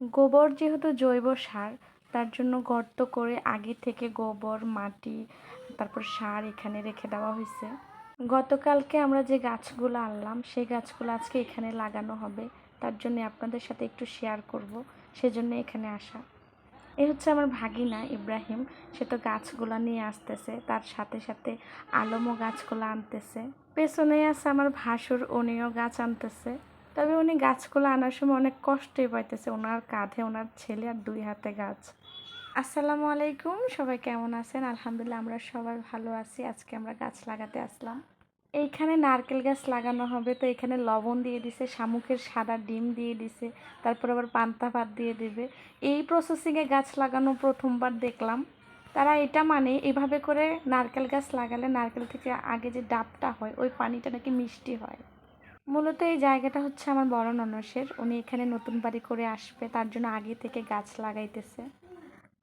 গোবর যেহেতু জৈব সার, তার জন্য গর্ত করে আগে থেকে গোবর, মাটি, তারপর সার এখানে রেখে দেওয়া হয়েছে। গতকালকে আমরা যে গাছগুলো আনলাম, সেই গাছগুলো আজকে এখানে লাগানো হবে। তার জন্য আপনাদের সাথে একটু শেয়ার করব, সেজন্য এখানে আসা। এ হচ্ছে আমার ভাগিনা ইব্রাহিম। সে তো গাছগুলো নিয়ে আসতেছে, তার সাথে সাথে আলমও গাছগুলো আনতেছে। পেছনে আছে আমার ভাসুর, উনিও গাছ আনতেছে। তবে উনি গাছগুলো আনার সময় অনেক কষ্টই পাইতেছে। ওনার কাঁধে ওনার ছেলে আর দুই হাতে গাছ। আসসালামু আলাইকুম, সবাই কেমন আছেন? আলহামদুলিল্লাহ আমরা সবাই ভালো আছি। আজকে আমরা গাছ লাগাতে আসলাম। এইখানে নারকেল গাছ লাগানো হবে, তো এখানে লবণ দিয়ে দিছে, শামুকের সাদা ডিম দিয়ে দিছে, তারপর আবার পান্তা ভাত দিয়ে দেবে। এই প্রসেসিংয়ে গাছ লাগানো প্রথমবার দেখলাম। তারা এটা মানে এভাবে করে নারকেল গাছ লাগালে নারকেল থেকে আগে যে ডাবটা হয়, ওই পানিটা নাকি মিষ্টি হয়। মূলত এই জায়গাটা হচ্ছে আমার বড় ননসের। উনি এখানে নতুন বাড়ি করে আসবে তার জন্য আগে থেকে গাছ লাগাইতেছে।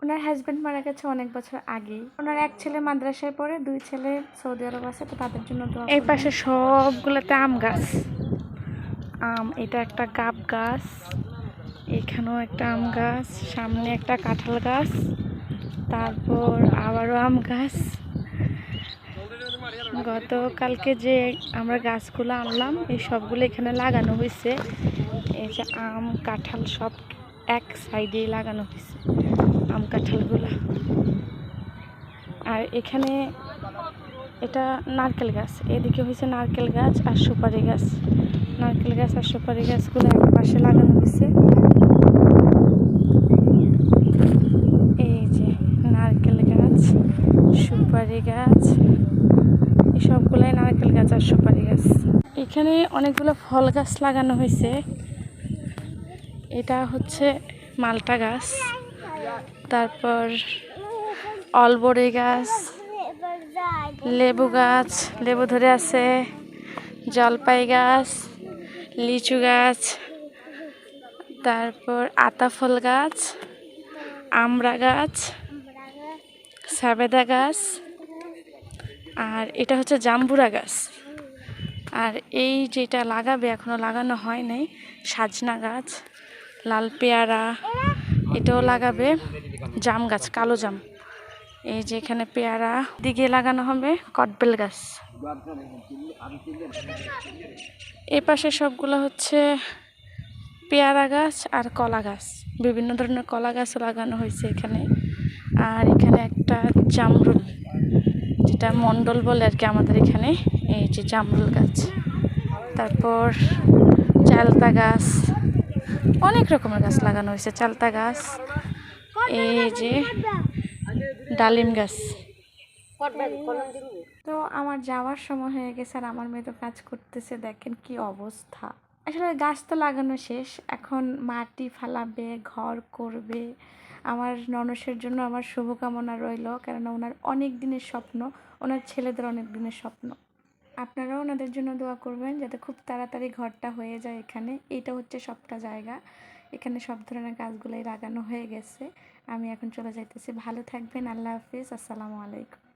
ওনার হাজব্যান্ড মারা গেছে অনেক বছর আগেই। ওনার এক ছেলে মাদ্রাসায় পড়ে দুই ছেলে সৌদি আরব আছে তো তাদের জন্য এই পাশে সবগুলোতে আম গাছ। আম এটা একটা গাব গাছ এখানেও একটা আম গাছ সামনে একটা কাঁঠাল গাছ তারপর আবারও আম গাছ। গতকালকে যে আমরা গাছগুলো আনলাম, এই সবগুলো এখানে লাগানো হয়েছে। এই যে আম, কাঁঠাল সব এক সাইডেই লাগানো হয়েছে, আম, কাঁঠালগুলো। আর এখানে এটা নারকেল গাছ, এদিকে হয়েছে নারকেল গাছ আর সুপারি গাছ। নারকেল গাছ আর সুপারি গাছগুলো এক পাশে লাগানো হয়েছে। এই যে নারকেল গাছ, সুপারি গাছ। সবগুলাই নারকেল গাছ আর সুপারি গাছ। এখানে অনেকগুলো ফল গাছ লাগানো হয়েছে। এটা হচ্ছে মালটা গাছ। তারপর অলবরি গাছ, লেবু গাছ, লেবু ধরে আছে, জলপাই গাছ, লিচু গাছ, তারপর আতাফল গাছ, আমড়া গাছ, সাবেদা গাছ আর এটা হচ্ছে জাম্বুরা গাছ। আর এই যেটা লাগাবে এখনও লাগানো হয় নাই, সাজনা গাছ, লাল পেয়ারা, এটাও লাগাবে, জাম গাছ, কালো জাম। এই যে এখানে পেয়ারা দিকে লাগানো হবে, কটবেল গাছ। এ পাশে সবগুলো হচ্ছে পেয়ারা গাছ আর কলা গাছ। বিভিন্ন ধরনের কলা গাছও লাগানো হয়েছে এখানে। আর এখানে একটা জামরুল। যেটা মণ্ডল বলে আর কি আমাদের এখানে, এই যে জামরুল গাছ। তারপর চালতা গাছ, অনেক রকমের গাছ লাগানো হয়েছে, চালতা গাছ, এই যে ডালিম গাছ। তো আমার যাওয়ার সময় হয়ে গেছে আর আমার মেয়ে তো কাজ করতেছে, দেখেন কি অবস্থা। আসলে গাছ তো লাগানো শেষ, এখন মাটি ফালাবে, ঘর করবে আমার ননসের জন্য আমার শুভকামনা রইল, কেননা ওনার অনেক দিনের স্বপ্ন, ওনার ছেলেদের অনেক দিনের স্বপ্ন। আপনারাও ওনাদের জন্য দোয়া করবেন যাতে খুব তাড়াতাড়ি ঘরটা হয়ে যায় এখানে। এটা হচ্ছে সবটা জায়গা। এখানে সব ধরনের গাছগুলোই লাগানো হয়ে গেছে। আমি এখন চলে যাইতেছি। ভালো থাকবেন। আল্লাহ হাফিজ। আসসালামু আলাইকুম।